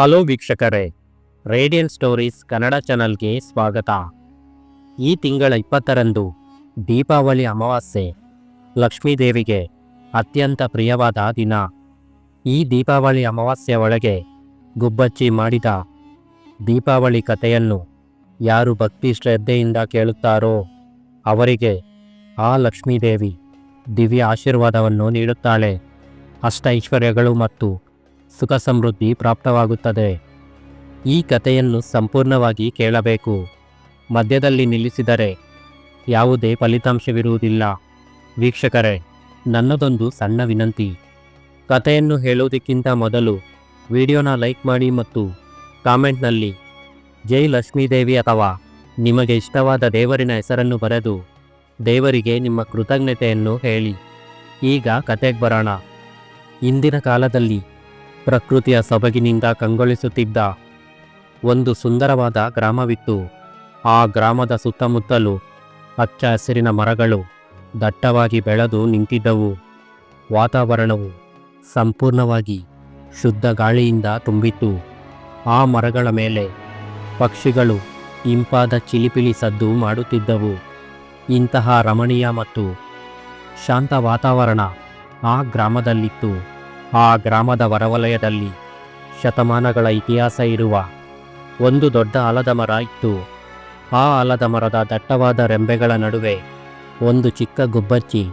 Hello ವೀಕ್ಷಕರೇ, radian stories Kannada ಚಾನಲ್ಗೆ ಸ್ವಾಗತ. ಈ ತಿಂಗಳ ಇಪ್ಪತ್ತರಂದು ದೀಪಾವಳಿ ಅಮಾವಾಸ್ಯೆ. ಲಕ್ಷ್ಮೀದೇವಿಗೆ ಅತ್ಯಂತ ಪ್ರಿಯವಾದ ದಿನ. ಈ ದೀಪಾವಳಿ ಅಮಾವಾಸ್ಯೆ ಒಳಗೆ ಗುಬ್ಬಚ್ಚಿ ಮಾಡಿದ ದೀಪಾವಳಿ ಕಥೆಯನ್ನು ಯಾರು ಭಕ್ತಿ ಶ್ರದ್ಧೆಯಿಂದ ಕೇಳುತ್ತಾರೋ ಅವರಿಗೆ ಆ ಲಕ್ಷ್ಮೀದೇವಿ ದಿವ್ಯ ಆಶೀರ್ವಾದವನ್ನು ನೀಡುತ್ತಾಳೆ. ಅಷ್ಟೈಶ್ವರ್ಯಗಳು ಮತ್ತು ಸುಖ ಸಮೃದ್ಧಿ ಪ್ರಾಪ್ತವಾಗುತ್ತದೆ. ಈ ಕಥೆಯನ್ನು ಸಂಪೂರ್ಣವಾಗಿ ಕೇಳಬೇಕು. ಮಧ್ಯದಲ್ಲಿ ನಿಲ್ಲಿಸಿದರೆ ಯಾವುದೇ ಫಲಿತಾಂಶವಿರುವುದಿಲ್ಲ. ವೀಕ್ಷಕರೇ, ನನ್ನದೊಂದು ಸಣ್ಣ ವಿನಂತಿ. ಕಥೆಯನ್ನು ಹೇಳುವುದಕ್ಕಿಂತ ಮೊದಲು ವಿಡಿಯೋನ ಲೈಕ್ ಮಾಡಿ ಮತ್ತು ಕಾಮೆಂಟ್ನಲ್ಲಿ ಜೈ ಲಕ್ಷ್ಮೀದೇವಿ ಅಥವಾ ನಿಮಗೆ ಇಷ್ಟವಾದ ದೇವರಿನ ಹೆಸರನ್ನು ಬರೆದು ದೇವರಿಗೆ ನಿಮ್ಮ ಕೃತಜ್ಞತೆಯನ್ನು ಹೇಳಿ. ಈಗ ಕತೆಗೆ ಬರೋಣ. ಇಂದಿನ ಕಾಲದಲ್ಲಿ ಪ್ರಕೃತಿಯ ಸೊಬಗಿನಿಂದ ಕಂಗೊಳಿಸುತ್ತಿದ್ದ ಒಂದು ಸುಂದರವಾದ ಗ್ರಾಮವಿತ್ತು. ಆ ಗ್ರಾಮದ ಸುತ್ತಮುತ್ತಲು ಹಚ್ಚ ಹಸಿರಿನ ಮರಗಳು ದಟ್ಟವಾಗಿ ಬೆಳೆದು ನಿಂತಿದ್ದವು. ವಾತಾವರಣವು ಸಂಪೂರ್ಣವಾಗಿ ಶುದ್ಧ ಗಾಳಿಯಿಂದ ತುಂಬಿತ್ತು. ಆ ಮರಗಳ ಮೇಲೆ ಪಕ್ಷಿಗಳು ಇಂಪಾದ ಚಿಲಿಪಿಲಿ ಸದ್ದು ಮಾಡುತ್ತಿದ್ದವು. ಇಂತಹ ರಮಣೀಯ ಮತ್ತು ಶಾಂತ ವಾತಾವರಣ ಆ ಗ್ರಾಮದಲ್ಲಿತ್ತು. ಆ ಗ್ರಾಮದ ಹೊರವಲಯದಲ್ಲಿ ಶತಮಾನಗಳ ಇತಿಹಾಸ ಇರುವ ಒಂದು ದೊಡ್ಡ ಆಲದ ಮರ ಇತ್ತು. ಆ ಆಲದ ಮರದ ದಟ್ಟವಾದ ರೆಂಬೆಗಳ ನಡುವೆ ಒಂದು ಚಿಕ್ಕ ಗುಬ್ಬಚ್ಚಿ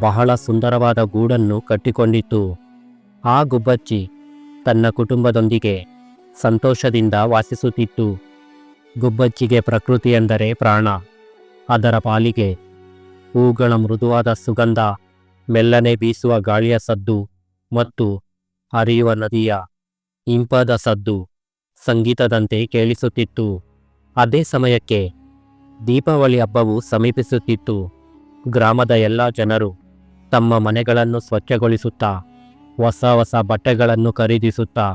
ಬಹಳ ಸುಂದರವಾದ ಗೂಡನ್ನು ಕಟ್ಟಿಕೊಂಡಿತ್ತು. ಆ ಗುಬ್ಬಚ್ಚಿ ತನ್ನ ಕುಟುಂಬದೊಂದಿಗೆ ಸಂತೋಷದಿಂದ ವಾಸಿಸುತ್ತಿತ್ತು. ಗುಬ್ಬಚ್ಚಿಗೆ ಪ್ರಕೃತಿ ಎಂದರೆ ಪ್ರಾಣ. ಅದರ ಪಾಲಿಗೆ ಹೂಗಳ ಮೃದುವಾದ ಸುಗಂಧ, ಮೆಲ್ಲನೆ ಬೀಸುವ ಗಾಳಿಯ ಸದ್ದು ಮತ್ತು ಹರಿಯುವ ನದಿಯ ಇಂಪಾದ ಸದ್ದು ಸಂಗೀತದಂತೆ ಕೇಳಿಸುತ್ತಿತ್ತು. ಅದೇ ಸಮಯಕ್ಕೆ ದೀಪಾವಳಿ ಹಬ್ಬವು ಸಮೀಪಿಸುತ್ತಿತ್ತು. ಗ್ರಾಮದ ಎಲ್ಲ ಜನರು ತಮ್ಮ ಮನೆಗಳನ್ನು ಸ್ವಚ್ಛಗೊಳಿಸುತ್ತಾ, ಹೊಸ ಹೊಸ ಬಟ್ಟೆಗಳನ್ನು ಖರೀದಿಸುತ್ತಾ,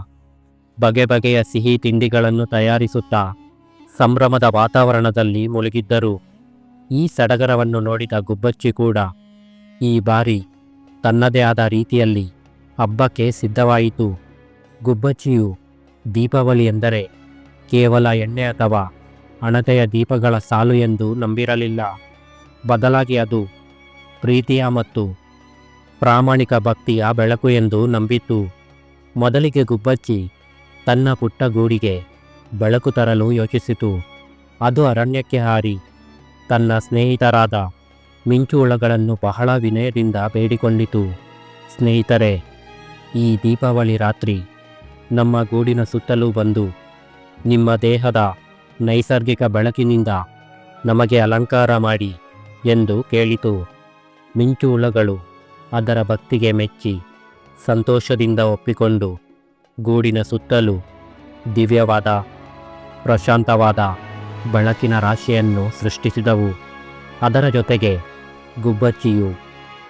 ಬಗೆ ಬಗೆಯ ಸಿಹಿ ತಿಂಡಿಗಳನ್ನು ತಯಾರಿಸುತ್ತಾ ಸಂಭ್ರಮದ ವಾತಾವರಣದಲ್ಲಿ ಮುಳುಗಿದ್ದರು. ಈ ಸಡಗರವನ್ನು ನೋಡಿದ ಗುಬ್ಬಚ್ಚಿ ಕೂಡ ಈ ಬಾರಿ ತನ್ನದೇ ಆದ ರೀತಿಯಲ್ಲಿ ಹಬ್ಬಕ್ಕೆ ಸಿದ್ಧವಾಯಿತು. ಗುಬ್ಬಚ್ಚಿಯು ದೀಪಾವಳಿ ಎಂದರೆ ಕೇವಲ ಎಣ್ಣೆ ಅಥವಾ ಹಣತೆಯ ದೀಪಗಳ ಸಾಲು ಎಂದು ನಂಬಿರಲಿಲ್ಲ. ಬದಲಾಗಿ ಅದು ಪ್ರೀತಿಯ ಮತ್ತು ಪ್ರಾಮಾಣಿಕ ಭಕ್ತಿಯ ಬೆಳಕು ಎಂದು ನಂಬಿತ್ತು. ಮೊದಲಿಗೆ ಗುಬ್ಬಚ್ಚಿ ತನ್ನ ಪುಟ್ಟ ಗೂಡಿಗೆ ಬೆಳಕು ತರಲು ಯೋಚಿಸಿತು. ಅದು ಅರಣ್ಯಕ್ಕೆ ಹಾರಿ ತನ್ನ ಸ್ನೇಹಿತರಾದ ಮಿಂಚುಳಗಳನ್ನು ಬಹಳ ವಿನಯದಿಂದ ಬೇಡಿಕೊಂಡಿತು. ಸ್ನೇಹಿತರೆ ಈ ದೀಪಾವಳಿ ರಾತ್ರಿ ನಮ್ಮ ಗೂಡಿನ ಸುತ್ತಲೂ ಬಂದು ನಿಮ್ಮ ದೇಹದ ನೈಸರ್ಗಿಕ ಬೆಳಕಿನಿಂದ ನಮಗೆ ಅಲಂಕಾರ ಮಾಡಿ ಎಂದು ಕೇಳಿತು. ಮಿಂಚುಹುಳಗಳು ಅದರ ಭಕ್ತಿಗೆ ಮೆಚ್ಚಿ ಸಂತೋಷದಿಂದ ಒಪ್ಪಿಕೊಂಡು ಗೂಡಿನ ಸುತ್ತಲೂ ದಿವ್ಯವಾದ, ಪ್ರಶಾಂತವಾದ ಬೆಳಕಿನ ರಾಶಿಯನ್ನು ಸೃಷ್ಟಿಸಿದವು. ಅದರ ಜೊತೆಗೆ ಗುಬ್ಬಚ್ಚಿಯು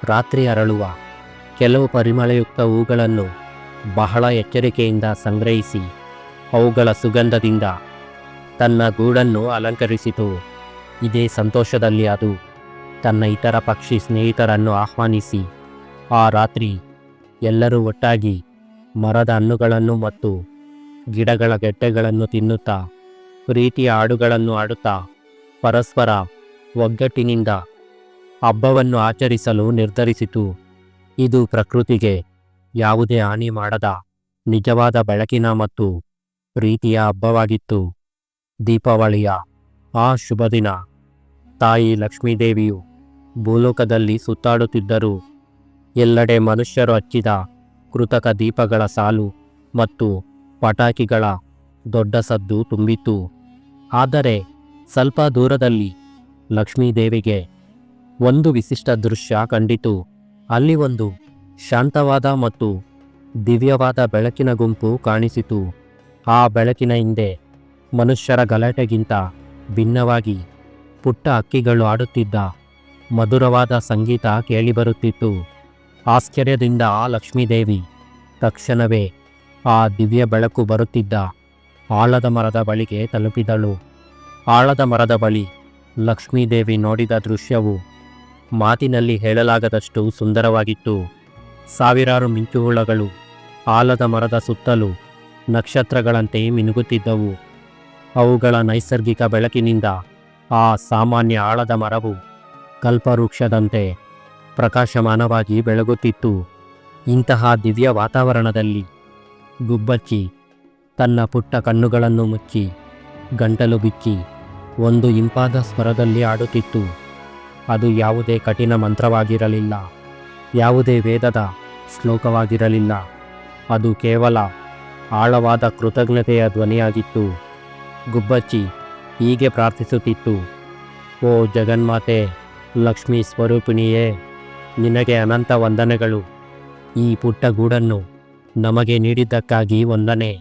ರಾತ್ರಿ ಅರಳುವ ಕೆಲವು ಪರಿಮಳಯುಕ್ತ ಹೂಗಳನ್ನು ಬಹಳ ಎಚ್ಚರಿಕೆಯಿಂದ ಸಂಗ್ರಹಿಸಿ ಅವುಗಳ ಸುಗಂಧದಿಂದ ತನ್ನ ಗೂಡನ್ನು ಅಲಂಕರಿಸಿತು. ಇದೇ ಸಂತೋಷದಲ್ಲಿ ಅದು ತನ್ನ ಇತರ ಪಕ್ಷಿ ಸ್ನೇಹಿತರನ್ನು ಆಹ್ವಾನಿಸಿ, ಆ ರಾತ್ರಿ ಎಲ್ಲರೂ ಒಟ್ಟಾಗಿ ಮರದ ಹಣ್ಣುಗಳನ್ನು ಮತ್ತು ಗಿಡಗಳ ಗೆಡ್ಡೆಗಳನ್ನು ತಿನ್ನುತ್ತಾ, ಪ್ರೀತಿಯ ಹಾಡುಗಳನ್ನು ಆಡುತ್ತಾ ಪರಸ್ಪರ ಒಗ್ಗಟ್ಟಿನಿಂದ ಹಬ್ಬವನ್ನು ಆಚರಿಸಲು ನಿರ್ಧರಿಸಿತು. ಇದು ಪ್ರಕೃತಿಗೆ ಯಾವುದೇ ಹಾನಿ ಮಾಡದ ನಿಜವಾದ ಬೆಳಕಿನ ಮತ್ತು ಪ್ರೀತಿಯ ಹಬ್ಬವಾಗಿತ್ತು. ದೀಪಾವಳಿಯ ಆ ಶುಭ ದಿನ ತಾಯಿ ಲಕ್ಷ್ಮೀದೇವಿಯು ಭೂಲೋಕದಲ್ಲಿ ಸುತ್ತಾಡುತ್ತಿದ್ದರು ಎಲ್ಲೆಡೆ ಮನುಷ್ಯರು ಹಚ್ಚಿದ ಕೃತಕ ದೀಪಗಳ ಸಾಲು ಮತ್ತು ಪಟಾಕಿಗಳ ದೊಡ್ಡ ಸದ್ದು ತುಂಬಿತ್ತು. ಆದರೆ ಸ್ವಲ್ಪ ದೂರದಲ್ಲಿ ಲಕ್ಷ್ಮೀದೇವಿಗೆ ಒಂದು ವಿಶಿಷ್ಟ ದೃಶ್ಯ ಕಂಡಿತು. ಅಲ್ಲಿ ಒಂದು ಶಾಂತವಾದ ಮತ್ತು ದಿವ್ಯವಾದ ಬೆಳಕಿನ ಗುಂಪು ಕಾಣಿಸಿತು. ಆ ಬೆಳಕಿನ ಹಿಂದೆ ಮನುಷ್ಯರ ಗಲಾಟೆಗಿಂತ ಭಿನ್ನವಾಗಿ ಪುಟ್ಟ ಹಕ್ಕಿಗಳು ಆಡುತ್ತಿದ್ದ ಮಧುರವಾದ ಸಂಗೀತ ಕೇಳಿಬರುತ್ತಿತ್ತು. ಆಶ್ಚರ್ಯದಿಂದ ಆ ಲಕ್ಷ್ಮೀದೇವಿ ತಕ್ಷಣವೇ ಆ ದಿವ್ಯ ಬೆಳಕು ಬರುತ್ತಿದ್ದ. ಆಳದ ಮರದ ಬಳಿಗೆ ತಲುಪಿದಳು. ಆಳದ ಮರದ ಬಳಿ ಲಕ್ಷ್ಮೀದೇವಿ ನೋಡಿದ ದೃಶ್ಯವು ಮಾತಿನಲ್ಲಿ ಹೇಳಲಾಗದಷ್ಟು ಸುಂದರವಾಗಿತ್ತು. ಸಾವಿರಾರು ಮಿಂಚುಹುಳಗಳು, ಆಲದ ಮರದ ಸುತ್ತಲೂ ನಕ್ಷತ್ರಗಳಂತೆ ಮಿನುಗುತ್ತಿದ್ದವು. ಅವುಗಳ ನೈಸರ್ಗಿಕ ಬೆಳಕಿನಿಂದ ಆ ಸಾಮಾನ್ಯ ಆಳದ ಮರವು ಕಲ್ಪವೃಕ್ಷದಂತೆ ಪ್ರಕಾಶಮಾನವಾಗಿ ಬೆಳಗುತ್ತಿತ್ತು. ಇಂತಹ ದಿವ್ಯ ವಾತಾವರಣದಲ್ಲಿ ಗುಬ್ಬಚ್ಚಿ ತನ್ನ ಪುಟ್ಟ ಕಣ್ಣುಗಳನ್ನು ಮುಚ್ಚಿ, ಗಂಟಲು ಬಿಚ್ಚಿ, ಒಂದು ಇಂಪಾದ ಸ್ವರದಲ್ಲಿ ಆಡುತ್ತಿತ್ತು ಅದು ಯಾವುದೇ ಕಠಿಣ ಮಂತ್ರವಾಗಿರಲಿಲ್ಲ. ಯಾವುದೇ ವೇದದ ಶ್ಲೋಕವಾಗಿರಲಿಲ್ಲ. ಅದು ಕೇವಲ ಆಳವಾದ ಕೃತಜ್ಞತೆಯ ಧ್ವನಿಯಾಗಿತ್ತು. ಗುಬ್ಬಚ್ಚಿ ಹೀಗೆ ಪ್ರಾರ್ಥಿಸುತ್ತಿತ್ತು, ಓ ಜಗನ್ಮಾತೆ, ಲಕ್ಷ್ಮೀ ಸ್ವರೂಪಿಣಿಯೇ, ನಿನಗೆ ಅನಂತ ವಂದನೆಗಳು. ಈ ಪುಟ್ಟ ಗೂಡನ್ನು ನಮಗೆ ನೀಡಿದ್ದಕ್ಕಾಗಿ ವಂದನೆ.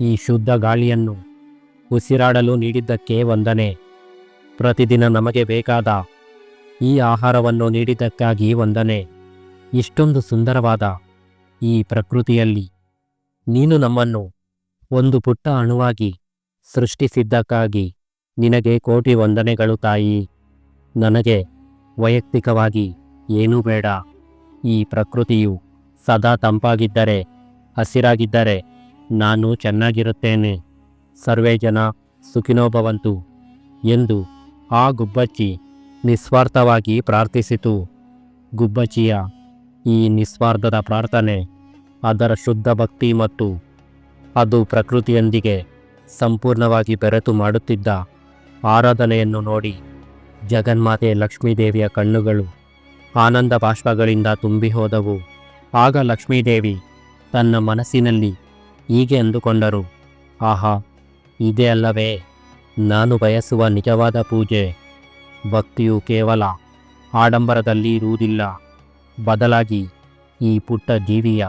ಈ ಶುದ್ಧ ಗಾಳಿಯನ್ನು ಉಸಿರಾಡಲು ನೀಡಿದ್ದಕ್ಕೆ ವಂದನೆ. ಪ್ರತಿದಿನ ನಮಗೆ ಬೇಕಾದ ಈ ಆಹಾರವನ್ನು ನೀಡಿದ್ದಕ್ಕಾಗಿ ವಂದನೆ. ಇಷ್ಟೊಂದು ಸುಂದರವಾದ ಈ ಪ್ರಕೃತಿಯಲ್ಲಿ ನೀನು ನಮ್ಮನ್ನು ಒಂದು ಪುಟ್ಟ ಅಣುವಾಗಿ ಸೃಷ್ಟಿಸಿದ್ದಕ್ಕಾಗಿ ನಿನಗೆ ಕೋಟಿ ವಂದನೆಗಳು ತಾಯಿ. ನನಗೆ ವೈಯಕ್ತಿಕವಾಗಿ ಏನೂ ಬೇಡ. ಈ ಪ್ರಕೃತಿಯು ಸದಾ ತಂಪಾಗಿದ್ದರೆ, ಹಸಿರಾಗಿದ್ದರೆ ನಾನು ಚೆನ್ನಾಗಿರುತ್ತೇನೆ. ಸರ್ವೇ ಜನ ಸುಖಿನೋಭವಂತು ಎಂದು ಆ ಗುಬ್ಬಚ್ಚಿ ನಿಸ್ವಾರ್ಥವಾಗಿ ಪ್ರಾರ್ಥಿಸಿತು. ಗುಬ್ಬಚ್ಚಿಯ ಈ ನಿಸ್ವಾರ್ಥದ ಪ್ರಾರ್ಥನೆ ಅದರ ಶುದ್ಧ ಭಕ್ತಿ ಮತ್ತು ಅದು ಪ್ರಕೃತಿಯೊಂದಿಗೆ ಸಂಪೂರ್ಣವಾಗಿ ಬೆರೆತು ಮಾಡುತ್ತಿದ್ದ ಆರಾಧನೆಯನ್ನು ನೋಡಿ ಜಗನ್ಮಾತೆ ಲಕ್ಷ್ಮೀದೇವಿಯ ಕಣ್ಣುಗಳು ಆನಂದ ಬಾಷ್ಪಗಳಿಂದ ತುಂಬಿ ಹೋದವು ಆಗ ಲಕ್ಷ್ಮೀದೇವಿ ತನ್ನ ಮನಸ್ಸಿನಲ್ಲಿ ಹೀಗೆ ಅಂದುಕೊಂಡರು, ಆಹಾ, ಇದೇ ಅಲ್ಲವೇ, ನಾನು ಬಯಸುವ ನಿಜವಾದ ಪೂಜೆ ಭಕ್ತಿಯು ಕೇವಲ ಆಡಂಬರದಲ್ಲಿ ಇರುವುದಿಲ್ಲ. ಬದಲಾಗಿ ಈ ಪುಟ್ಟ ಜೀವಿಯ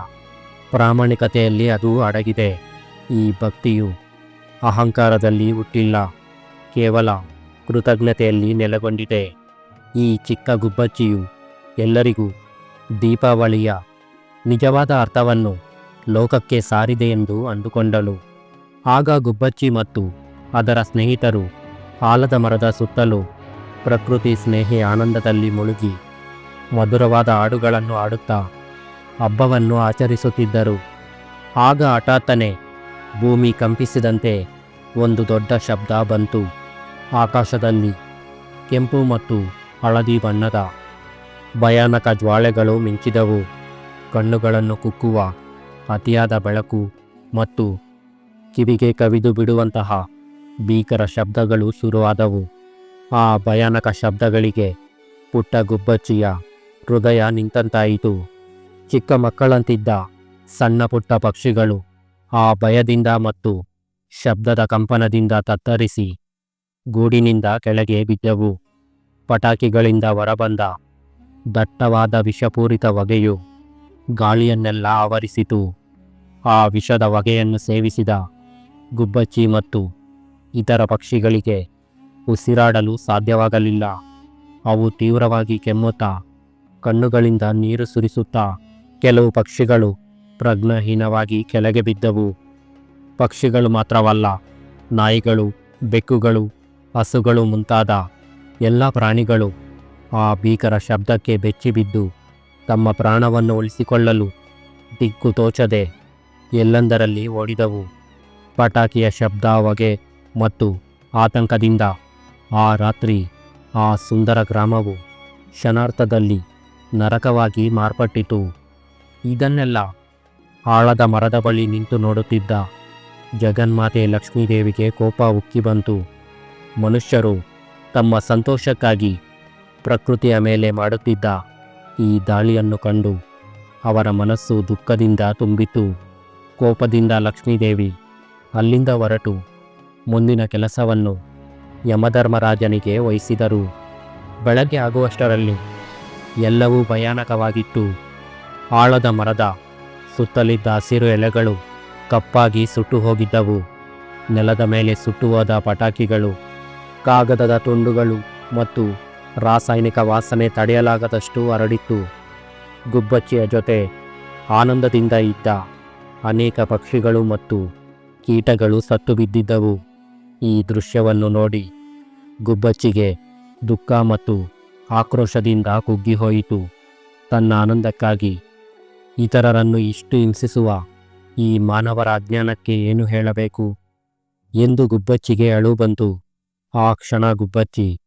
ಪ್ರಾಮಾಣಿಕತೆಯಲ್ಲಿ ಅದು ಅಡಗಿದೆ. ಈ ಭಕ್ತಿಯು ಅಹಂಕಾರದಲ್ಲಿ ಹುಟ್ಟಿಲ್ಲ. ಕೇವಲ ಕೃತಜ್ಞತೆಯಲ್ಲಿ ನೆಲೆಗೊಂಡಿದೆ. ಈ ಚಿಕ್ಕ ಗುಬ್ಬಚ್ಚಿಯು ಎಲ್ಲರಿಗೂ ದೀಪಾವಳಿಯ ನಿಜವಾದ ಅರ್ಥವನ್ನು ಲೋಕಕ್ಕೆ ಸಾರಿದೆ ಎಂದು ಅಂದುಕೊಂಡಳು. ಆಗ ಗುಬ್ಬಚ್ಚಿ ಮತ್ತು ಅದರ ಸ್ನೇಹಿತರು ಆಲದ ಮರದ ಸುತ್ತಲೂ ಪ್ರಕೃತಿ ಸ್ನೇಹಿ ಆನಂದದಲ್ಲಿ ಮುಳುಗಿ ಮಧುರವಾದ ಹಾಡುಗಳನ್ನು ಆಡುತ್ತಾ ಹಬ್ಬವನ್ನು ಆಚರಿಸುತ್ತಿದ್ದರು. ಆಗ ಹಠಾತ್ತನೆ ಭೂಮಿ ಕಂಪಿಸಿದಂತೆ ಒಂದು ದೊಡ್ಡ ಶಬ್ದ ಬಂತು. ಆಕಾಶದಲ್ಲಿ ಕೆಂಪು ಮತ್ತು ಹಳದಿ ಬಣ್ಣದ ಭಯಾನಕ ಜ್ವಾಳೆಗಳು ಮಿಂಚಿದವು. ಕಣ್ಣುಗಳನ್ನು ಕುಕ್ಕುವ ಅತಿಯಾದ ಬೆಳಕು ಮತ್ತು ಕಿವಿಗೆ ಕವಿದು ಬಿಡುವಂತಹ ಭೀಕರ ಶಬ್ದಗಳು ಶುರುವಾದವು. ಆ ಭಯಾನಕ ಶಬ್ದಗಳಿಗೆ ಪುಟ್ಟ ಗುಬ್ಬಚ್ಚಿಯ ಹೃದಯ ನಿಂತಂತಾಯಿತು. ಚಿಕ್ಕ ಮಕ್ಕಳಂತಿದ್ದ ಸಣ್ಣ ಪುಟ್ಟ ಪಕ್ಷಿಗಳು ಆ ಭಯದಿಂದ ಮತ್ತು ಶಬ್ದದ ಕಂಪನದಿಂದ ತತ್ತರಿಸಿ ಗೂಡಿನಿಂದ ಕೆಳಗೆ ಬಿದ್ದವು. ಪಟಾಕಿಗಳಿಂದ ಹೊರಬಂದ ದಟ್ಟವಾದ ವಿಷಪೂರಿತ ಹೊಗೆಯು ಗಾಳಿಯನ್ನೆಲ್ಲ ಆವರಿಸಿತು. ಆ ವಿಷದ ಹೊಗೆಯನ್ನು ಸೇವಿಸಿದ ಗುಬ್ಬಚ್ಚಿ ಮತ್ತು ಇತರ ಪಕ್ಷಿಗಳಿಗೆ ಉಸಿರಾಡಲು ಸಾಧ್ಯವಾಗಲಿಲ್ಲ. ಅವು ತೀವ್ರವಾಗಿ ಕೆಮ್ಮುತ್ತಾ, ಕಣ್ಣುಗಳಿಂದ ನೀರು ಸುರಿಸುತ್ತಾ, ಕೆಲವು ಪಕ್ಷಿಗಳು ಪ್ರಜ್ಞಾಹೀನವಾಗಿ ಕೆಳಗೆ ಬಿದ್ದವು. ಪಕ್ಷಿಗಳು ಮಾತ್ರವಲ್ಲ, ನಾಯಿಗಳು, ಬೆಕ್ಕುಗಳು, ಹಸುಗಳು ಮುಂತಾದ ಎಲ್ಲ ಪ್ರಾಣಿಗಳು ಆ ಭೀಕರ ಶಬ್ದಕ್ಕೆ ಬೆಚ್ಚಿಬಿದ್ದು ತಮ್ಮ ಪ್ರಾಣವನ್ನು ಉಳಿಸಿಕೊಳ್ಳಲು ದಿಕ್ಕು ತೋಚದೆ ಎಲ್ಲೆಂದರಲ್ಲಿ ಓಡಿದವು. ಪಟಾಕಿಯ ಶಬ್ದ ಹೊಗೆ ಮತ್ತು ಆತಂಕದಿಂದ ಆ ರಾತ್ರಿ ಆ ಸುಂದರ ಗ್ರಾಮವು ಕ್ಷಣಾರ್ಥದಲ್ಲಿ ನರಕವಾಗಿ ಮಾರ್ಪಟ್ಟಿತು. ಇದನ್ನೆಲ್ಲ ಆಳದ ಮರದ ಬಳಿ ನಿಂತು ನೋಡುತ್ತಿದ್ದ ಜಗನ್ಮಾತೆ ಲಕ್ಷ್ಮೀದೇವಿಗೆ ಕೋಪ ಉಕ್ಕಿ ಬಂತು. ಮನುಷ್ಯರು ತಮ್ಮ ಸಂತೋಷಕ್ಕಾಗಿ ಪ್ರಕೃತಿಯ ಮೇಲೆ ಮಾಡುತ್ತಿದ್ದ ಈ ದಾಳಿಯನ್ನು ಕಂಡು ಅವರ ಮನಸ್ಸು ದುಃಖದಿಂದ ತುಂಬಿತು ಕೋಪದಿಂದ ಲಕ್ಷ್ಮೀದೇವಿ ಅಲ್ಲಿಂದ ಹೊರಟು ಮುಂದಿನ ಕೆಲಸವನ್ನು ಯಮಧರ್ಮರಾಜನಿಗೆ ವಹಿಸಿದರು. ಬೆಳಗ್ಗೆ ಆಗುವಷ್ಟರಲ್ಲಿ ಎಲ್ಲವೂ ಭಯಾನಕವಾಗಿತ್ತು. ಆಳದ ಮರದ ಸುತ್ತಲಿದ್ದ ಹಸಿರು ಎಲೆಗಳು ಕಪ್ಪಾಗಿ ಸುಟ್ಟು ಹೋಗಿದ್ದವು. ನೆಲದ ಮೇಲೆ ಸುಟ್ಟು ಹೋದ ಪಟಾಕಿಗಳು, ಕಾಗದದ ತುಂಡುಗಳು ಮತ್ತು ರಾಸಾಯನಿಕ ವಾಸನೆ ತಡೆಯಲಾಗದಷ್ಟು ಹರಡಿತ್ತು. ಗುಬ್ಬಚ್ಚಿಯ ಜೊತೆ ಆನಂದದಿಂದ ಇದ್ದ ಅನೇಕ ಪಕ್ಷಿಗಳು ಮತ್ತು ಕೀಟಗಳು ಸತ್ತು ಬಿದ್ದಿದ್ದವು. ಈ ದೃಶ್ಯವನ್ನು ನೋಡಿ ಗುಬ್ಬಚ್ಚಿಗೆ ದುಃಖ ಮತ್ತು ಆಕ್ರೋಶದಿಂದ ಕುಗ್ಗಿಹೋಯಿತು. ತನ್ನ ಆನಂದಕ್ಕಾಗಿ ಇತರರನ್ನು ಇಷ್ಟು ಹಿಂಸಿಸುವ ಈ ಮಾನವರ ಅಜ್ಞಾನಕ್ಕೆ ಏನು ಹೇಳಬೇಕು? ಎಂದು ಗುಬ್ಬಚ್ಚಿಗೆ ಅಳು ಬಂತು. ಆ ಕ್ಷಣ ಗುಬ್ಬಚ್ಚಿ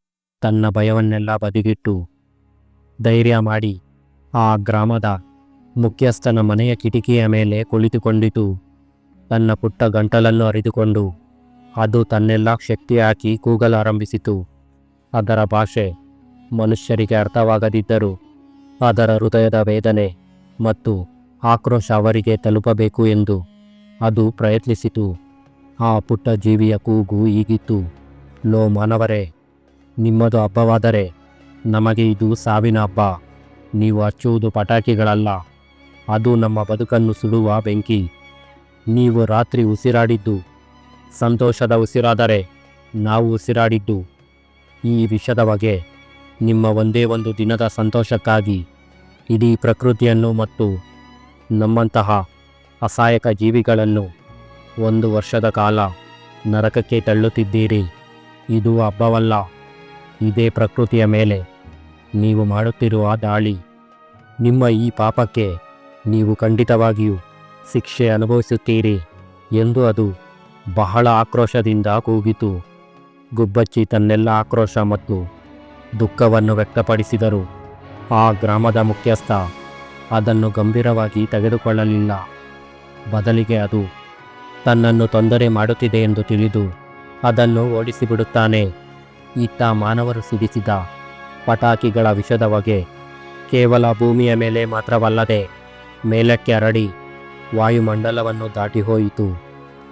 ತನ್ನ ಭಯವನ್ನೆಲ್ಲ ಬದಿಗಿಟ್ಟು ಧೈರ್ಯ ಮಾಡಿ ಆ ಗ್ರಾಮದ ಮುಖ್ಯಸ್ಥನ ಮನೆಯ ಕಿಟಕಿಯ ಮೇಲೆ ಕುಳಿತುಕೊಂಡಿತು. ತನ್ನ ಪುಟ್ಟ ಗಂಟಲನ್ನು ಅರಿತುಕೊಂಡು ಅದು ತನ್ನೆಲ್ಲ ಶಕ್ತಿ ಹಾಕಿ ಕೂಗಲಾರಂಭಿಸಿತು ಅದರ ಭಾಷೆ ಮನುಷ್ಯರಿಗೆ ಅರ್ಥವಾಗದಿದ್ದರೂ ಅದರ ಹೃದಯದ ವೇದನೆ ಮತ್ತು ಆಕ್ರೋಶ ಅವರಿಗೆ ತಲುಪಬೇಕು ಎಂದು ಅದು ಪ್ರಯತ್ನಿಸಿತು. ಆ ಪುಟ್ಟ ಜೀವಿಯ ಕೂಗು ಈಗಿತ್ತು. ಲೋ ಮಾನವರೇ, ನಿಮ್ಮದು ಹಬ್ಬವಾದರೆ ನಮಗೆ ಇದು ಸಾವಿನ ಹಬ್ಬ. ನೀವು ಹಚ್ಚುವುದು ಪಟಾಕಿಗಳಲ್ಲ. ಅದು ನಮ್ಮ ಬದುಕನ್ನು ಸುಡುವ ಬೆಂಕಿ. ನೀವು ರಾತ್ರಿ ಉಸಿರಾಡಿದ್ದು ಸಂತೋಷದ ಉಸಿರಾದರೆ ನಾವು ಉಸಿರಾಡಿದ್ದು ಈ ವಿಷದ ಬಗೆ. ನಿಮ್ಮ ಒಂದೇ ಒಂದು ದಿನದ ಸಂತೋಷಕ್ಕಾಗಿ ಇಡೀ ಪ್ರಕೃತಿಯನ್ನು ಮತ್ತು ನಮ್ಮಂತಹ ಅಸಹಾಯಕ ಜೀವಿಗಳನ್ನು ಒಂದು ವರ್ಷದ ಕಾಲ ನರಕಕ್ಕೆ ತಳ್ಳುತ್ತಿದ್ದೀರಿ. ಇದು ಹಬ್ಬವಲ್ಲ, ಇದೇ ಪ್ರಕೃತಿಯ ಮೇಲೆ ನೀವು ಮಾಡುತ್ತಿರುವ ದಾಳಿ. ನಿಮ್ಮ ಈ ಪಾಪಕ್ಕೆ ನೀವು ಖಂಡಿತವಾಗಿಯೂ ಶಿಕ್ಷೆ ಅನುಭವಿಸುತ್ತೀರಿ ಎಂದು ಅದು ಬಹಳ ಆಕ್ರೋಶದಿಂದ ಕೂಗಿತು. ಗುಬ್ಬಚ್ಚಿ ತನ್ನೆಲ್ಲ ಆಕ್ರೋಶ ಮತ್ತು ದುಃಖವನ್ನು ವ್ಯಕ್ತಪಡಿಸಿದರು. ಆ ಗ್ರಾಮದ ಮುಖ್ಯಸ್ಥ ಅದನ್ನು ಗಂಭೀರವಾಗಿ ತೆಗೆದುಕೊಳ್ಳಲಿಲ್ಲ. ಬದಲಿಗೆ ಅದು ತನ್ನನ್ನು ತೊಂದರೆ ಮಾಡುತ್ತಿದೆ ಎಂದು ತಿಳಿದು ಅದನ್ನು ಓಡಿಸಿಬಿಡುತ್ತಾನೆ. ಇತ್ತ ಮಾನವರು ಸಿಡಿಸಿದ ಪಟಾಕಿಗಳ ವಿಷದ ಬಗೆ ಕೇವಲ ಭೂಮಿಯ ಮೇಲೆ ಮಾತ್ರವಲ್ಲದೆ ಮೇಲಕ್ಕೆ ಹರಡಿ ವಾಯುಮಂಡಲವನ್ನು ದಾಟಿ ಹೋಯಿತು.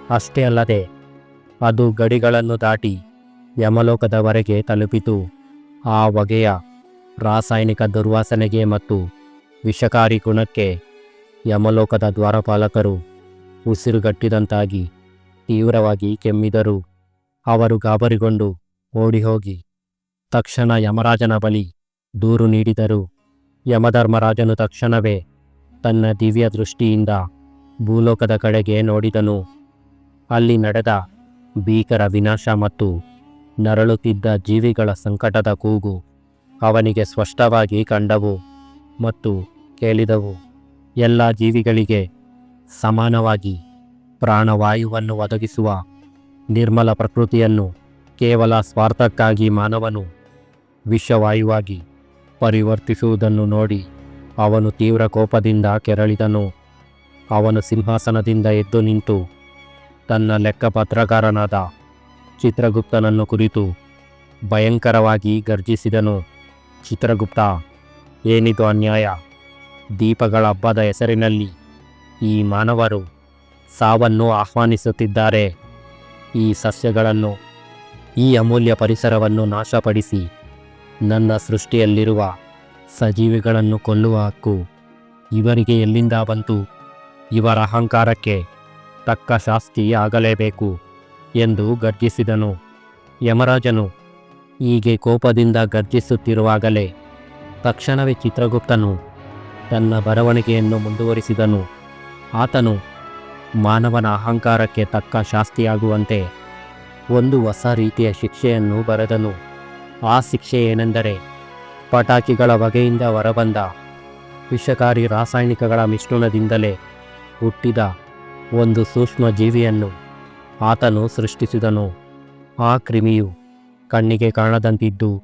ಅಷ್ಟೇ ಅಲ್ಲದೆ ಅದು ಗಡಿಗಳನ್ನು ದಾಟಿ ಯಮಲೋಕದವರೆಗೆ ತಲುಪಿತು. ಆ ಬಗೆಯ ರಾಸಾಯನಿಕ ದುರ್ವಾಸನೆಗೆ ಮತ್ತು ವಿಷಕಾರಿ ಗುಣಕ್ಕೆ ಯಮಲೋಕದ ದ್ವಾರಪಾಲಕರು ಉಸಿರುಗಟ್ಟಿದಂತಾಗಿ ತೀವ್ರವಾಗಿ ಕೆಮ್ಮಿದರು. ಅವರು ಗಾಬರಿಗೊಂಡು ಓಡಿಹೋಗಿ ತಕ್ಷಣ ಯಮರಾಜನ ಬಳಿ ದೂರು ನೀಡಿದರು. ಯಮಧರ್ಮರಾಜನು ತಕ್ಷಣವೇ ತನ್ನ ದಿವ್ಯ ದೃಷ್ಟಿಯಿಂದ ಭೂಲೋಕದ ಕಡೆಗೆ ನೋಡಿದನು. ಅಲ್ಲಿ ನಡೆದ ಭೀಕರ ವಿನಾಶ ಮತ್ತು ನರಳುತ್ತಿದ್ದ ಜೀವಿಗಳ ಸಂಕಟದ ಕೂಗು ಅವನಿಗೆ ಸ್ಪಷ್ಟವಾಗಿ ಕಂಡವು ಮತ್ತು ಕೇಳಿದವು. ಎಲ್ಲ ಜೀವಿಗಳಿಗೆ ಸಮಾನವಾಗಿ ಪ್ರಾಣವಾಯುವನ್ನು ಒದಗಿಸುವ ನಿರ್ಮಲ ಪ್ರಕೃತಿಯನ್ನು ಕೇವಲ ಸ್ವಾರ್ಥಕ್ಕಾಗಿ ಮಾನವನು ವಿಷವಾಯುವಾಗಿ ಪರಿವರ್ತಿಸುವುದನ್ನು ನೋಡಿ ಅವನು ತೀವ್ರ ಕೋಪದಿಂದ ಕೆರಳಿದನು. ಅವನು ಸಿಂಹಾಸನದಿಂದ ಎದ್ದು ನಿಂತು ತನ್ನ ಲೆಕ್ಕಪತ್ರಕಾರನಾದ ಚಿತ್ರಗುಪ್ತನನ್ನು ಕುರಿತು ಭಯಂಕರವಾಗಿ ಗರ್ಜಿಸಿದನು. ಚಿತ್ರಗುಪ್ತ, ಏನಿದು ಅನ್ಯಾಯ? ದೀಪಗಳ ಹಬ್ಬದ ಹೆಸರಿನಲ್ಲಿ ಈ ಮಾನವರು ಸಾವನ್ನು ಆಹ್ವಾನಿಸುತ್ತಿದ್ದಾರೆ. ಈ ಸಸ್ಯಗಳನ್ನು, ಈ ಅಮೂಲ್ಯ ಪರಿಸರವನ್ನು ನಾಶಪಡಿಸಿ ನನ್ನ ಸೃಷ್ಟಿಯಲ್ಲಿರುವ ಸಜೀವಿಗಳನ್ನು ಕೊಲ್ಲುವ ಹಕ್ಕು ಇವರಿಗೆ ಎಲ್ಲಿಂದ ಬಂತು? ಇವರ ಅಹಂಕಾರಕ್ಕೆ ತಕ್ಕ ಶಾಸ್ತಿ ಆಗಲೇಬೇಕು ಎಂದು ಗರ್ಜಿಸಿದನು. ಯಮರಾಜನು, ಹೀಗೆ ಕೋಪದಿಂದ ಗರ್ಜಿಸುತ್ತಿರುವಾಗಲೇ ತಕ್ಷಣವೇ ಚಿತ್ರಗುಪ್ತನು ತನ್ನ ಬರವಣಿಗೆಯನ್ನು ಮುಂದುವರಿಸಿದನು. ಆತನು, ಮಾನವನ ಅಹಂಕಾರಕ್ಕೆ ತಕ್ಕ ಶಾಸ್ತಿಯಾಗುವಂತೆ ಒಂದು ಹೊಸ ರೀತಿಯ ಶಿಕ್ಷೆಯನ್ನು ಬರೆದನು. ಆ ಶಿಕ್ಷೆ ಏನೆಂದರೆ ಪಟಾಕಿಗಳ ಬಗೆಯಿಂದ ಹೊರಬಂದ ವಿಷಕಾರಿ ರಾಸಾಯನಿಕಗಳ ಮಿಶ್ರಣದಿಂದಲೇ ಹುಟ್ಟಿದ ಒಂದು ಸೂಕ್ಷ್ಮ ಜೀವಿಯನ್ನು ಆತನು ಸೃಷ್ಟಿಸಿದನು. ಆ ಕ್ರಿಮಿಯು ಕಣ್ಣಿಗೆ ಕಾಣದಂತಿದ್ದು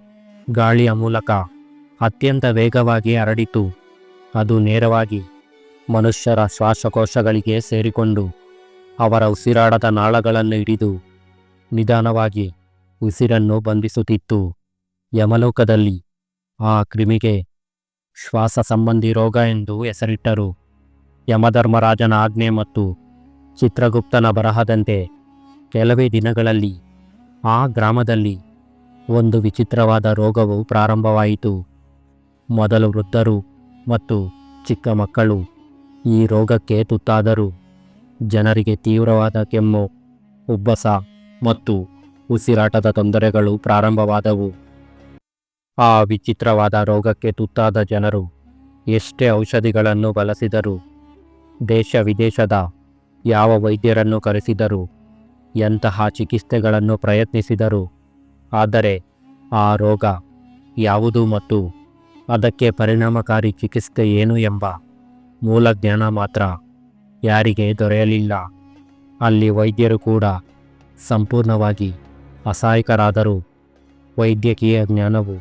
ಗಾಳಿಯ ಮೂಲಕ ಅತ್ಯಂತ ವೇಗವಾಗಿ ಹರಡಿತು. ಅದು ನೇರವಾಗಿ ಮನುಷ್ಯರ ಶ್ವಾಸಕೋಶಗಳಿಗೆ ಸೇರಿಕೊಂಡು ಅವರ ಉಸಿರಾಡದ ನಾಳಗಳನ್ನು ಹಿಡಿದು ನಿಧಾನವಾಗಿ ಉಸಿರನ್ನು ಬಂಧಿಸುತ್ತಿತ್ತು. ಯಮಲೋಕದಲ್ಲಿ ಆ ಕ್ರಿಮಿಗೆ ಶ್ವಾಸ ಸಂಬಂಧಿ ರೋಗ ಎಂದು ಹೆಸರಿಟ್ಟರು. ಯಮಧರ್ಮರಾಜನ ಆಜ್ಞೆ ಮತ್ತು ಚಿತ್ರಗುಪ್ತನ ಬರಹದಂತೆ ಕೆಲವೇ ದಿನಗಳಲ್ಲಿ ಆ ಗ್ರಾಮದಲ್ಲಿ ಒಂದು ವಿಚಿತ್ರವಾದ ರೋಗವು ಪ್ರಾರಂಭವಾಯಿತು. ಮೊದಲು ವೃದ್ಧರು ಮತ್ತು ಚಿಕ್ಕ ಮಕ್ಕಳು ಈ ರೋಗಕ್ಕೆ ತುತ್ತಾದರು. ಜನರಿಗೆ ತೀವ್ರವಾದ ಕೆಮ್ಮು, ಉಬ್ಬಸ ಮತ್ತು ಉಸಿರಾಟದ ತೊಂದರೆಗಳು ಪ್ರಾರಂಭವಾದವು. ಆ ವಿಚಿತ್ರವಾದ ರೋಗಕ್ಕೆ ತುತ್ತಾದ ಜನರು ಎಷ್ಟೇ ಔಷಧಿಗಳನ್ನು ಬಳಸಿದರು ದೇಶ ವಿದೇಶದ ಯಾವ ವೈದ್ಯರನ್ನು ಕರೆಸಿದರು, ಎಂತಹ ಚಿಕಿತ್ಸೆಗಳನ್ನು ಪ್ರಯತ್ನಿಸಿದರು, ಆದರೆ ಆ ರೋಗ ಯಾವುದು ಮತ್ತು ಅದಕ್ಕೆ ಪರಿಣಾಮಕಾರಿ ಚಿಕಿತ್ಸೆ ಏನು ಎಂಬ ಮೂಲ ಜ್ಞಾನ ಮಾತ್ರ ಯಾರಿಗೆ ದೊರೆಯಲಿಲ್ಲ. ಅಲ್ಲಿ ವೈದ್ಯರು ಕೂಡ ಸಂಪೂರ್ಣವಾಗಿ ಅಸಹಾಯಕರಾದರೂ ವೈದ್ಯಕೀಯ ಜ್ಞಾನವು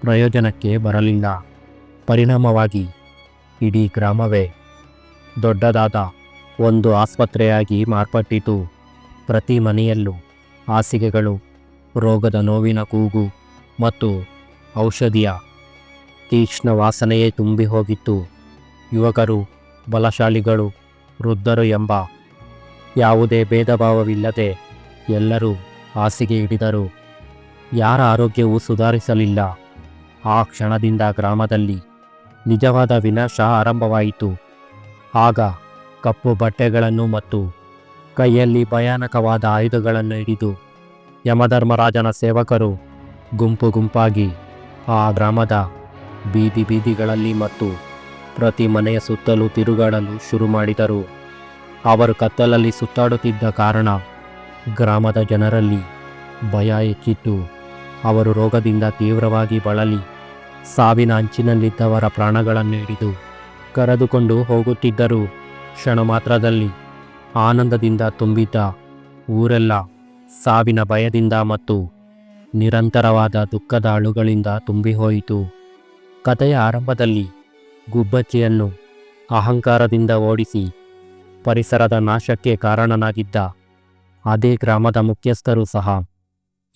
ಪ್ರಯೋಜನಕ್ಕೆ ಬರಲಿಲ್ಲ. ಪರಿಣಾಮವಾಗಿ ಇಡೀ ಗ್ರಾಮವೇ ದೊಡ್ಡದಾದ ಒಂದು ಆಸ್ಪತ್ರೆಯಾಗಿ ಮಾರ್ಪಟ್ಟಿತು. ಪ್ರತಿ ಮನೆಯಲ್ಲೂ ಹಾಸಿಗೆಗಳು, ರೋಗದ ನೋವಿನ ಕೂಗು ಮತ್ತು ಔಷಧಿಯ ತೀಕ್ಷ್ಣ ವಾಸನೆಯೇ ತುಂಬಿ ಹೋಗಿತ್ತು. ಯುವಕರು, ಬಲಶಾಲಿಗಳು, ವೃದ್ಧರು ಎಂಬ ಯಾವುದೇ ಭೇದ ಭಾವವಿಲ್ಲದೆ ಎಲ್ಲರೂ ಹಾಸಿಗೆ ಹಿಡಿದರು. ಯಾರ ಆರೋಗ್ಯವೂ ಸುಧಾರಿಸಲಿಲ್ಲ. ಆ ಕ್ಷಣದಿಂದ ಗ್ರಾಮದಲ್ಲಿ ನಿಜವಾದ ವಿನಾಶ ಆರಂಭವಾಯಿತು. ಆಗ ಕಪ್ಪು ಬಟ್ಟೆಗಳನ್ನು ಮತ್ತು ಕೈಯಲ್ಲಿ ಭಯಾನಕವಾದ ಆಯುಧಗಳನ್ನು ಹಿಡಿದು ಯಮಧರ್ಮರಾಜನ ಸೇವಕರು ಗುಂಪು ಗುಂಪಾಗಿ ಆ ಗ್ರಾಮದ ಬೀದಿ ಬೀದಿಗಳಲ್ಲಿ ಮತ್ತು ಪ್ರತಿ ಮನೆಯ ಸುತ್ತಲೂ ತಿರುಗಾಡಲು ಶುರು ಮಾಡಿದರು. ಅವರು ಕತ್ತಲಲ್ಲಿ ಸುತ್ತಾಡುತ್ತಿದ್ದ ಕಾರಣ ಗ್ರಾಮದ ಜನರಲ್ಲಿ ಭಯ ಹೆಚ್ಚಿತ್ತು. ಅವರು ರೋಗದಿಂದ ತೀವ್ರವಾಗಿ ಬಳಲಿ, ಸಾವಿನ ಅಂಚಿನಲ್ಲಿದ್ದವರ ಪ್ರಾಣಗಳನ್ನು ಹಿಡಿದು ಕರೆದುಕೊಂಡು ಹೋಗುತ್ತಿದ್ದರು. ಕ್ಷಣ ಮಾತ್ರದಲ್ಲಿ ಆನಂದದಿಂದ ತುಂಬಿದ್ದ ಊರೆಲ್ಲ ಸಾವಿನ ಭಯದಿಂದ ಮತ್ತು ನಿರಂತರವಾದ ದುಃಖದ ಅಳುಗಳಿಂದ ತುಂಬಿಹೋಯಿತು. ಕಥೆಯ ಆರಂಭದಲ್ಲಿ ಗುಬ್ಬಚ್ಚಿಯನ್ನು ಅಹಂಕಾರದಿಂದ ಓಡಿಸಿ ಪರಿಸರದ ನಾಶಕ್ಕೆ ಕಾರಣನಾಗಿದ್ದ ಅದೇ ಗ್ರಾಮದ ಮುಖ್ಯಸ್ಥರು ಸಹ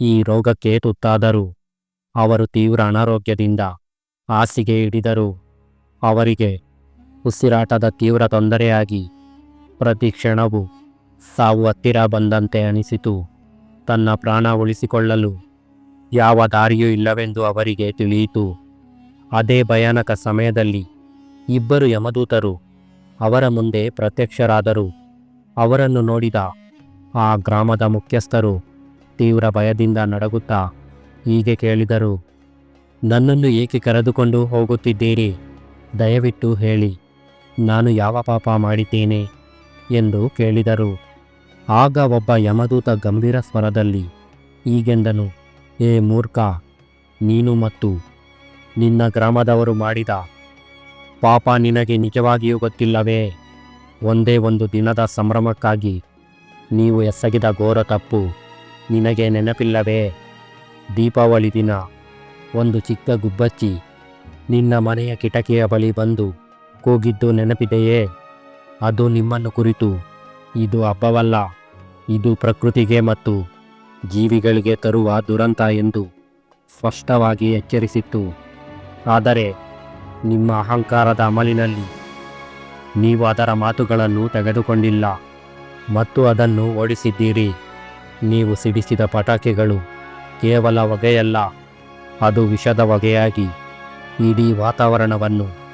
ಈ ರೋಗಕ್ಕೆ ತುತ್ತಾದರು ಅವರು ತೀವ್ರ ಅನಾರೋಗ್ಯದಿಂದ ಹಾಸಿಗೆ ಹಿಡಿದರು ಅವರಿಗೆ ಉಸಿರಾಟದ ತೀವ್ರ ತೊಂದರೆಯಾಗಿ ಪ್ರತಿ ಕ್ಷಣವೂ ಸಾವು ಹತ್ತಿರ ಬಂದಂತೆ ಅನಿಸಿತು. ತನ್ನ ಪ್ರಾಣ ಉಳಿಸಿಕೊಳ್ಳಲು ಯಾವ ದಾರಿಯೂ ಇಲ್ಲವೆಂದು ಅವರಿಗೆ ತಿಳಿಯಿತು. ಅದೇ ಭಯಾನಕ ಸಮಯದಲ್ಲಿ ಇಬ್ಬರು ಯಮದೂತರು ಅವರ ಮುಂದೆ ಪ್ರತ್ಯಕ್ಷರಾದರು. ಅವರನ್ನು ನೋಡಿದ ಆ ಗ್ರಾಮದ ಮುಖ್ಯಸ್ಥರು ತೀವ್ರ ಭಯದಿಂದ ನಡಗುತ್ತಾ ಹೀಗೆ ಕೇಳಿದರು, ನನ್ನನ್ನು ಏಕೆ ಕರೆದುಕೊಂಡು ಹೋಗುತ್ತಿದ್ದೀರಿ? ದಯವಿಟ್ಟು ಹೇಳಿ. ನಾನು ಯಾವ ಪಾಪ ಮಾಡಿದ್ದೇನೆ? ಎಂದು ಕೇಳಿದರು. ಆಗ ಒಬ್ಬ ಯಮದೂತ ಗಂಭೀರ ಸ್ವರದಲ್ಲಿ, ಈಗೆಂದನು? ಏ ಮೂರ್ಖ, ನೀನು ಮತ್ತು ನಿನ್ನ ಗ್ರಾಮದವರು ಮಾಡಿದ ಪಾಪ ನಿನಗೆ ನಿಜವಾಗಿಯೂ ಗೊತ್ತಿಲ್ಲವೇ? ಒಂದೇ ಒಂದು ದಿನದ ಸಂಭ್ರಮಕ್ಕಾಗಿ ನೀವು ಎಸಗಿದ ಘೋರ ತಪ್ಪು ನಿನಗೆ ನೆನಪಿಲ್ಲವೇ? ದೀಪಾವಳಿ ದಿನ, ಒಂದು ಚಿಕ್ಕ ಗುಬ್ಬಚ್ಚಿ ನಿನ್ನ ಮನೆಯ ಕಿಟಕಿಯ ಬಳಿ ಬಂದು ಕೂಗಿದ್ದು ನೆನಪಿದೆಯೇ? ಅದು ನಿಮ್ಮನ್ನು ಕುರಿತು. ಇದು ಹಬ್ಬವಲ್ಲ. ಇದು ಪ್ರಕೃತಿಗೆ ಮತ್ತು ಜೀವಿಗಳಿಗೆ ತರುವ ದುರಂತ ಎಂದು ಸ್ಪಷ್ಟವಾಗಿ ಎಚ್ಚರಿಸಿತ್ತು. ಆದರೆ ನಿಮ್ಮ ಅಹಂಕಾರದ ಅಮಲಿನಲ್ಲಿ ನೀವು ಅದರ ಮಾತುಗಳನ್ನು ತೆಗೆದುಕೊಂಡಿಲ್ಲ ಮತ್ತು ಅದನ್ನು ಓಡಿಸಿದ್ದೀರಿ. ನೀವು ಸಿಡಿಸಿದ ಪಟಾಕಿಗಳು ಕೇವಲ ಹೊಗೆಯಲ್ಲ ಅದು ವಿಷದ ಹೊಗೆಯಾಗಿ ಇಡೀ ವಾತಾವರಣವನ್ನು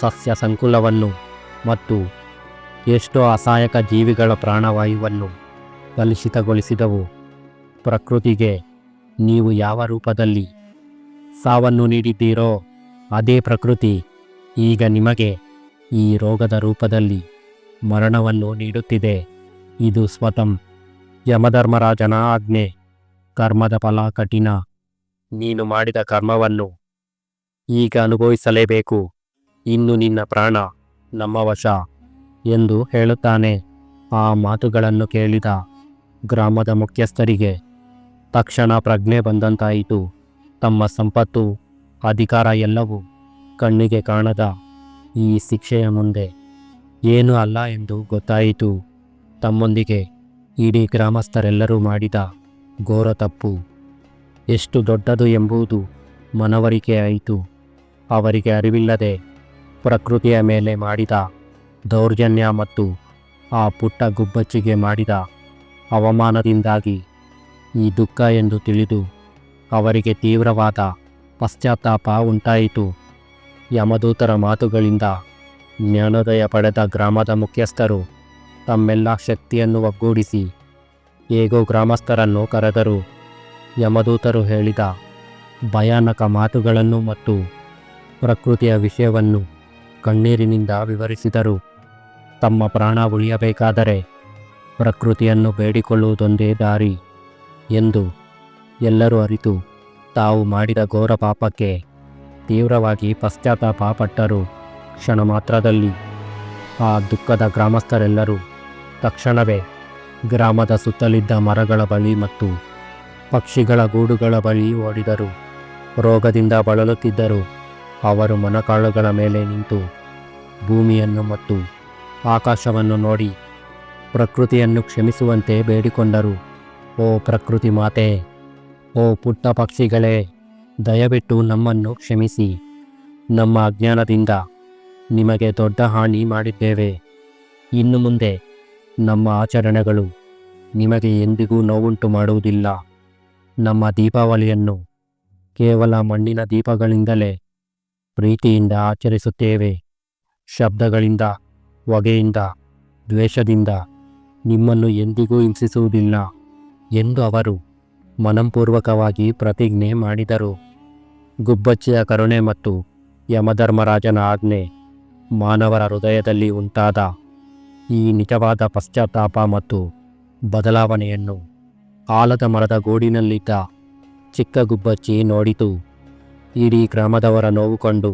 ಸಸ್ಯ ಸಂಕುಲವನ್ನು ಮತ್ತು ಎಷ್ಟೋ ಅಸಹಾಯಕ ಜೀವಿಗಳ ಪ್ರಾಣವಾಯುವನ್ನು ಕಲುಷಿತಗೊಳಿಸಿದವು. ಪ್ರಕೃತಿಗೆ ನೀವು ಯಾವ ರೂಪದಲ್ಲಿ ಸಾವನ್ನು ನೀಡಿದ್ದೀರೋ ಅದೇ ಪ್ರಕೃತಿ ಈಗ ನಿಮಗೆ ಈ ರೋಗದ ರೂಪದಲ್ಲಿ ಮರಣವನ್ನು ನೀಡುತ್ತಿದೆ. ಇದು ಸ್ವತಂ ಯಮಧರ್ಮರಾಜನ ಆಜ್ಞೆ. ಕರ್ಮದ ಫಲ ಕಠಿಣ. ನೀನು ಮಾಡಿದ ಕರ್ಮವನ್ನು ಈಗ ಅನುಭವಿಸಲೇಬೇಕು. ಇನ್ನು ನಿನ್ನ ಪ್ರಾಣ ನಮ್ಮ ವಶ ಎಂದು ಹೇಳುತ್ತಾನೆ. ಆ ಮಾತುಗಳನ್ನು ಕೇಳಿದ ಗ್ರಾಮದ ಮುಖ್ಯಸ್ಥರಿಗೆ ತಕ್ಷಣ ಪ್ರಜ್ಞೆ ಬಂದಂತಾಯಿತು. ತಮ್ಮ ಸಂಪತ್ತು, ಅಧಿಕಾರ ಎಲ್ಲವೂ ಕಣ್ಣಿಗೆ ಕಾಣದ ಈ ಶಿಕ್ಷೆಯ ಮುಂದೆ. ಏನು ಅಲ್ಲ ಎಂದು ಗೊತ್ತಾಯಿತು. ತಮ್ಮೊಂದಿಗೆ ಇಡೀ ಗ್ರಾಮಸ್ಥರೆಲ್ಲರೂ ಮಾಡಿದ ಘೋರ ತಪ್ಪು. ಎಷ್ಟು ದೊಡ್ಡದು ಎಂಬುದು ಮನವರಿಕೆಯಾಯಿತು. ಅವರಿಗೆ ಅರಿವಿಲ್ಲದೆ ಪ್ರಕೃತಿಯ ಮೇಲೆ ಮಾಡಿದ ದೌರ್ಜನ್ಯ ಮತ್ತು ಆ ಪುಟ್ಟ ಗುಬ್ಬಚ್ಚಿಗೆ ಮಾಡಿದ ಅವಮಾನದಿಂದಾಗಿ ಈ ದುಃಖ ಎಂದು ತಿಳಿದು ಅವರಿಗೆ ತೀವ್ರವಾದ ಪಶ್ಚಾತ್ತಾಪ ಉಂಟಾಯಿತು. ಯಮದೂತರ ಮಾತುಗಳಿಂದ ಜ್ಞಾನೋದಯ ಪಡೆದ ಗ್ರಾಮದ ಮುಖ್ಯಸ್ಥರು ತಮ್ಮೆಲ್ಲ ಶಕ್ತಿಯನ್ನು ಒಗ್ಗೂಡಿಸಿ ಹೇಗೋ ಗ್ರಾಮಸ್ಥರನ್ನು ಕರೆದರು. ಯಮದೂತರು ಹೇಳಿದ ಭಯಾನಕ ಮಾತುಗಳನ್ನು ಮತ್ತು ಪ್ರಕೃತಿಯ ವಿಷಯವನ್ನು ಕಣ್ಣೀರಿನಿಂದ ವಿವರಿಸಿದರು. ತಮ್ಮ ಪ್ರಾಣ ಉಳಿಯಬೇಕಾದರೆ ಪ್ರಕೃತಿಯನ್ನು ಬೇಡಿಕೊಳ್ಳುವುದೊಂದೇ ದಾರಿ ಎಂದು ಎಲ್ಲರೂ ಅರಿತು ತಾವು ಮಾಡಿದ ಘೋರ ಪಾಪಕ್ಕೆ ತೀವ್ರವಾಗಿ ಪಶ್ಚಾತ್ತಾಪ ಪಾಪಟ್ಟರು ಕ್ಷಣ ಮಾತ್ರದಲ್ಲಿ. ಆ ದುಃಖದ ಗ್ರಾಮಸ್ಥರೆಲ್ಲರೂ ತಕ್ಷಣವೇ ಗ್ರಾಮದ ಸುತ್ತಲಿದ್ದ ಮರಗಳ ಬಳಿ ಮತ್ತು ಪಕ್ಷಿಗಳ ಗೂಡುಗಳ ಬಳಿ ಓಡಿದರು. ರೋಗದಿಂದ ಬಳಲುತ್ತಿದ್ದರು. ಅವರು ಮೊನಕಾಳುಗಳ ಮೇಲೆ ನಿಂತು ಭೂಮಿಯನ್ನು ಮತ್ತು ಆಕಾಶವನ್ನು ನೋಡಿ ಪ್ರಕೃತಿಯನ್ನು ಕ್ಷಮಿಸುವಂತೆ ಬೇಡಿಕೊಂಡರು. ಓ ಪ್ರಕೃತಿ ಮಾತೆ, ಓ ಪುಟ್ಟ ಪಕ್ಷಿಗಳೇ, ದಯವಿಟ್ಟು ನಮ್ಮನ್ನು ಕ್ಷಮಿಸಿ. ನಮ್ಮ ಅಜ್ಞಾನದಿಂದ ನಿಮಗೆ ದೊಡ್ಡ ಹಾನಿ ಮಾಡಿದ್ದೇವೆ. ಇನ್ನು ಮುಂದೆ ನಮ್ಮ ಆಚರಣೆಗಳು ನಿಮಗೆ ಎಂದಿಗೂ ನೋವುಂಟು ಮಾಡುವುದಿಲ್ಲ. ನಮ್ಮ ದೀಪಾವಳಿಯನ್ನು ಕೇವಲ ಮಣ್ಣಿನ ದೀಪಗಳಿಂದಲೇ ಪ್ರೀತಿಯಿಂದ ಆಚರಿಸುತ್ತೇವೆ. ಶಬ್ದಗಳಿಂದ, ಹೊಗೆಯಿಂದ, ದ್ವೇಷದಿಂದ ನಿಮ್ಮನ್ನು ಎಂದಿಗೂ ಹಿಂಸಿಸುವುದಿಲ್ಲ ಎಂದು ಅವರು ಮನಂಪೂರ್ವಕವಾಗಿ ಪ್ರತಿಜ್ಞೆ ಮಾಡಿದರು. ಗುಬ್ಬಚ್ಚಿಯ ಕರುಣೆ ಮತ್ತು ಯಮಧರ್ಮರಾಜನ ಆಜ್ಞೆ ಮಾನವರ ಹೃದಯದಲ್ಲಿ ಉಂಟಾದ ಈ ನಿಜವಾದ ಪಶ್ಚಾತ್ತಾಪ ಮತ್ತು ಬದಲಾವಣೆಯನ್ನು ಆಲದ ಮರದ ಗೋಡಿನಲ್ಲಿದ್ದ ಚಿಕ್ಕ ಗುಬ್ಬಚ್ಚಿ ನೋಡಿತು. ಇಡೀ ಗ್ರಾಮದವರ ನೋವು ಕಂಡು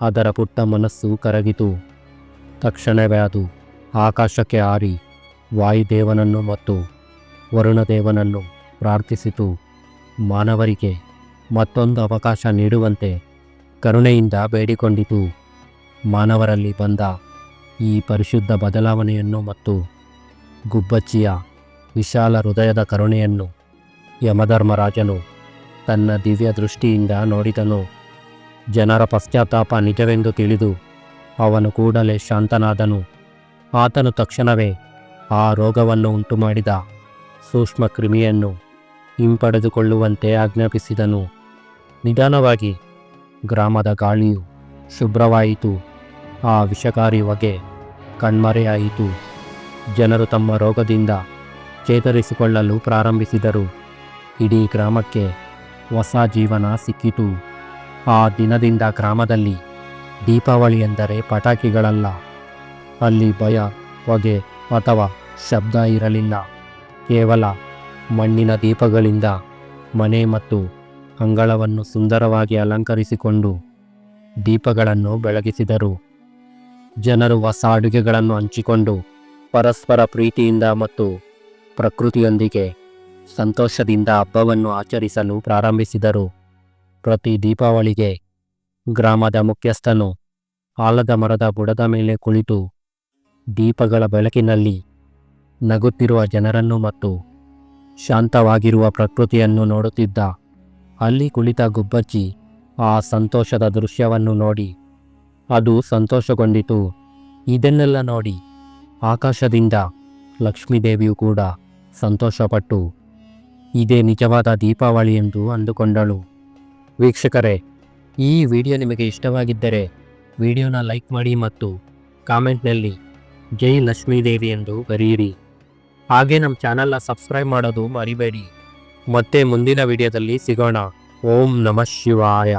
ಅದರ ಪುಟ್ಟ ಮನಸ್ಸು ಕರಗಿತು. ತಕ್ಷಣವೇ ಅದು ಆಕಾಶಕ್ಕೆ ಹಾರಿ ವಾಯುದೇವನನ್ನು ಮತ್ತು ವರುಣದೇವನನ್ನು ಪ್ರಾರ್ಥಿಸಿತು. ಮಾನವರಿಗೆ ಮತ್ತೊಂದು ಅವಕಾಶ ನೀಡುವಂತೆ ಕರುಣೆಯಿಂದ ಬೇಡಿಕೊಂಡಿತು. ಮಾನವರಲ್ಲಿ ಬಂದ ಈ ಪರಿಶುದ್ಧ ಬದಲಾವಣೆಯನ್ನು ಮತ್ತು ಗುಬ್ಬಚ್ಚಿಯ ವಿಶಾಲ ಹೃದಯದ ಕರುಣೆಯನ್ನು ಯಮಧರ್ಮರಾಜನು ತನ್ನ ದಿವ್ಯ ದೃಷ್ಟಿಯಿಂದ ನೋಡಿದನು. ಜನರ ಪಶ್ಚಾತ್ತಾಪ ನಿಜವೆಂದು ತಿಳಿದು ಅವನು ಕೂಡಲೇ ಶಾಂತನಾದನು. ಆತನು ತಕ್ಷಣವೇ ಆ ರೋಗವನ್ನು ಉಂಟುಮಾಡಿದ ಸೂಕ್ಷ್ಮ ಕ್ರಿಮಿಯನ್ನು ಹಿಂಪಡೆದುಕೊಳ್ಳುವಂತೆ ಆಜ್ಞಾಪಿಸಿದನು. ನಿಧಾನವಾಗಿ ಗ್ರಾಮದ ಗಾಳಿಯು ಶುಭ್ರವಾಯಿತು. ಆ ವಿಷಕಾರಿ ಹೊಗೆ ಕಣ್ಮರೆಯಾಯಿತು. ಜನರು ತಮ್ಮ ರೋಗದಿಂದ ಚೇತರಿಸಿಕೊಳ್ಳಲು ಪ್ರಾರಂಭಿಸಿದರು. ಇಡೀ ಗ್ರಾಮಕ್ಕೆ ಹೊಸ ಜೀವನ ಸಿಕ್ಕಿತು. ಆ ದಿನದಿಂದ ಗ್ರಾಮದಲ್ಲಿ ದೀಪಾವಳಿ ಎಂದರೆ ಪಟಾಕಿಗಳಲ್ಲ. ಅಲ್ಲಿ ಭಯ, ಹೊಗೆ ಅಥವಾ ಶಬ್ದ ಇರಲಿಲ್ಲ. ಕೇವಲ ಮಣ್ಣಿನ ದೀಪಗಳಿಂದ ಮನೆ ಮತ್ತು ಅಂಗಳವನ್ನು ಸುಂದರವಾಗಿ ಅಲಂಕರಿಸಿಕೊಂಡು ದೀಪಗಳನ್ನು ಬೆಳಗಿಸಿದರು. ಜನರು ಹೊಸ ಅಡುಗೆಗಳನ್ನು ಹಂಚಿಕೊಂಡು ಪರಸ್ಪರ ಪ್ರೀತಿಯಿಂದ ಮತ್ತು ಪ್ರಕೃತಿಯೊಂದಿಗೆ ಸಂತೋಷದಿಂದ ಹಬ್ಬವನ್ನು ಆಚರಿಸಲು ಪ್ರಾರಂಭಿಸಿದರು. ಪ್ರತಿ ದೀಪಾವಳಿಗೆ ಗ್ರಾಮದ ಮುಖ್ಯಸ್ಥನು ಆಲದ ಮರದ ಬುಡದ ಮೇಲೆ ಕುಳಿತು ದೀಪಗಳ ಬೆಳಕಿನಲ್ಲಿ ನಗುತ್ತಿರುವ ಜನರನ್ನು ಮತ್ತು ಶಾಂತವಾಗಿರುವ ಪ್ರಕೃತಿಯನ್ನು ನೋಡುತ್ತಿದ್ದ. ಅಲ್ಲಿ ಕುಳಿತ ಗುಬ್ಬಚ್ಚಿ ಆ ಸಂತೋಷದ ದೃಶ್ಯವನ್ನು ನೋಡಿ, ಅದು ಸಂತೋಷಗೊಂಡಿತು. ಇದನ್ನೆಲ್ಲ ನೋಡಿ ಆಕಾಶದಿಂದ ಲಕ್ಷ್ಮೀದೇವಿಯು ಕೂಡ ಸಂತೋಷಪಟ್ಟು ಇದೇ ನಿಜವಾದ ದೀಪಾವಳಿ ಎಂದು ಅಂದುಕೊಂಡಳು. ವೀಕ್ಷಕರೇ, ಈ ವಿಡಿಯೋ ನಿಮಗೆ ಇಷ್ಟವಾಗಿದ್ದರೆ ವಿಡಿಯೋನ ಲೈಕ್ ಮಾಡಿ ಮತ್ತು ಕಾಮೆಂಟ್ನಲ್ಲಿ ಜೈ ಲಕ್ಷ್ಮೀದೇವಿ ಎಂದು ಬರೆಯಿರಿ. ಹಾಗೆ ನಮ್ಮ ಚಾನಲ್ನ ಸಬ್ಸ್ಕ್ರೈಬ್ ಮಾಡೋದು ಮರಿಬೇಡಿ. ಮತ್ತೆ ಮುಂದಿನ ವಿಡಿಯೋದಲ್ಲಿ ಸಿಗೋಣ. ಓಂ ನಮಃ ಶಿವಾಯ.